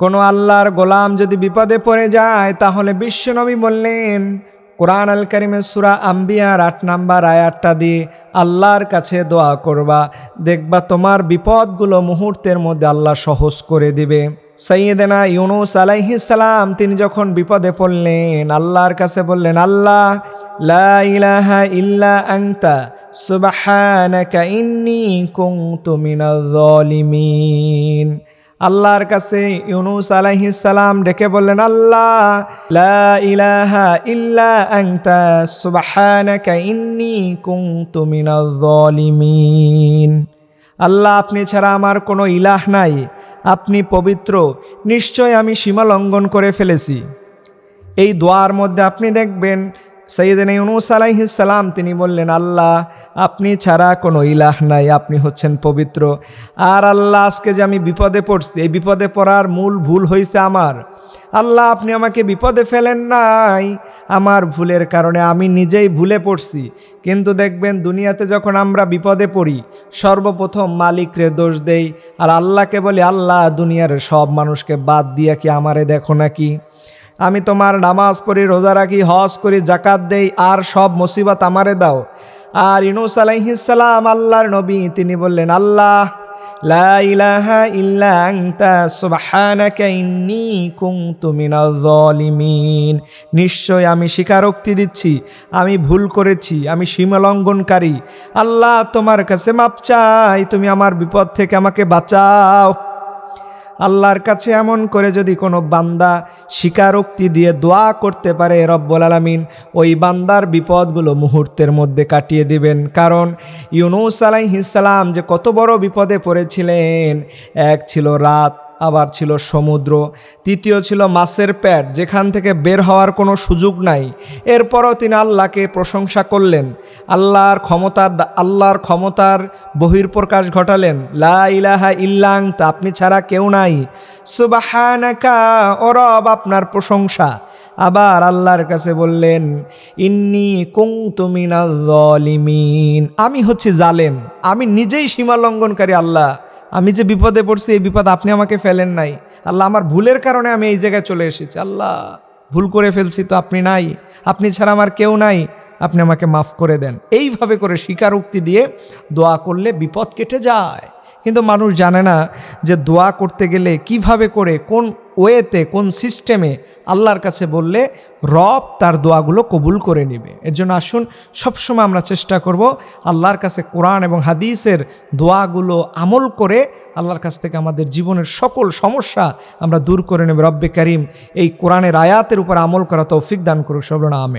কোনো আল্লাহর গোলাম যদি বিপদে পড়ে যায়, তাহলে বিশ্বনবী বললেন, কোরআন আল করিমের সুরা আম্বিয়ার আট নাম্বার আয়াতটা দিয়ে আল্লাহর কাছে দোয়া করবা। দেখবা তোমার বিপদগুলো মুহূর্তের মধ্যে আল্লাহ সহজ করে দিবে। সৈয়দেনা ইউনুস আলাইহিসালাম তিনি যখন বিপদে পড়লেন, আল্লাহর কাছে বললেন, আল্লাহ, লা ইল্লা আংতা সুবহানাকা ইন্নি কুনতু জালিমিন আল্লাহর কাছে ইউনুস আলাইহিসালাম ডেকে বললেন, আল্লাহ, লা ইলাহা ইল্লা আনতা, সুবহানাকা ইন্নী কুনতু মিনাজ জালিমিন আল্লাহ, আপনি ছাড়া আমার কোনো ইলাহ নাই। আপনি পবিত্র। নিশ্চয় আমি সীমা লঙ্ঘন করে ফেলেছি। এই দোয়ার মধ্যে আপনি দেখবেন সৈয়দিন ইউনুস আলাইহিসালাম তিনি বললেন, আল্লাহ, আপনি ছাড়া কোনো ইলাহ নাই, আপনি হচ্ছেন পবিত্র। আর আল্লাহ, আজকে যে আমি বিপদে পড়ছি, এই বিপদে পড়ার মূল ভুল হয়েছে আমার। আল্লাহ, আপনি আমাকে বিপদে ফেলেন নাই, আমার ভুলের কারণে আমি নিজেই ভুলে পড়ছি। কিন্তু দেখবেন, দুনিয়াতে যখন আমরা বিপদে পড়ি, সর্বপ্রথম মালিকরে দোষ দেই, আর আল্লাহকে বলি, আল্লাহ, দুনিয়ার সব মানুষকে বাদ দিয়া কি আমারে দেখো নাকি? আমি তোমার নামাজ পড়ি, রোজা রাখি, হজ করি জাকাত দেই, আর সব মুসিবত আমারে দাও। আর ইনুস আলাইহিসালাম আল্লাহর নবী, তিনি বললেন, আল্লাহ নিশ্চয় আমি স্বীকারোক্তি দিচ্ছি, আমি ভুল করেছি, আমি সীমালঙ্ঘনকারী। আল্লাহ তোমার কাছে মাপ চাই তুমি আমার বিপদ থেকে আমাকে বাঁচাও। আল্লাহর কাছে এমন করে যদি কোনো বান্দা স্বীকারোক্তি দিয়ে দোয়া করতে পারে রব্বুল আলমিন, ওই বান্দার বিপদগুলো মুহূর্তের মধ্যে কাটিয়ে দিবেন। কারণ ইউনুস আলাইহিসালাম যে কত বড় বিপদে পড়েছিলেন, এক ছিল রাত। আবার ছিল সমুদ্র, তৃতীয় ছিল মাছের প্যাট, যেখান থেকে বের হওয়ার কোনো সুযোগ নাই। এরপরও তিনি আল্লাহকে প্রশংসা করলেন। আল্লাহর ক্ষমতার আল্লাহর ক্ষমতার বহির্প্রকাশ ঘটালেন। লা ইলাহা ইল্লাং, তা আপনি ছাড়া কেউ নাই। সুবাহানাকা ওরব আপনার প্রশংসা। আবার আল্লাহর কাছে বললেন, ইন্নি কুং তুমিনা জলিমিন আমি হচ্ছি জালেম। আমি নিজেই সীমা লঙ্ঘনকারী আল্লাহ। আমি যে বিপদে পড়ছি, এই বিপদ আপনি আমাকে ফেলেন নাই। আল্লাহ আমার ভুলের কারণে আমি এই জায়গায় চলে এসেছি। আল্লাহ, ভুল করে ফেলছি তো আপনি নাই। আপনি ছাড়া আমার কেউ নাই। আপনি আমাকে মাফ করে দেন। এইভাবে করে স্বীকারোক্তি দিয়ে দোয়া করলে বিপদ কেটে যায়। কিন্তু মানুষ জানে না যে দোয়া করতে গেলে কীভাবে করে, কোন ওয়েতে, কোন সিস্টেমে আল্লাহর কাছে বললে রব তার দোয়াগুলো কবুল করে নেবে। এর জন্য আসুন, সবসময় আমরা চেষ্টা করব আল্লাহর কাছে কোরআন এবং হাদিসের দোয়াগুলো আমল করে আল্লাহর কাছ থেকে আমাদের জীবনের সকল সমস্যা আমরা দূর করে নেব। রব্বে করিম, এই কোরআনের আয়াতের উপর আমল করা তৌফিক দান করুক। সবরনা আমে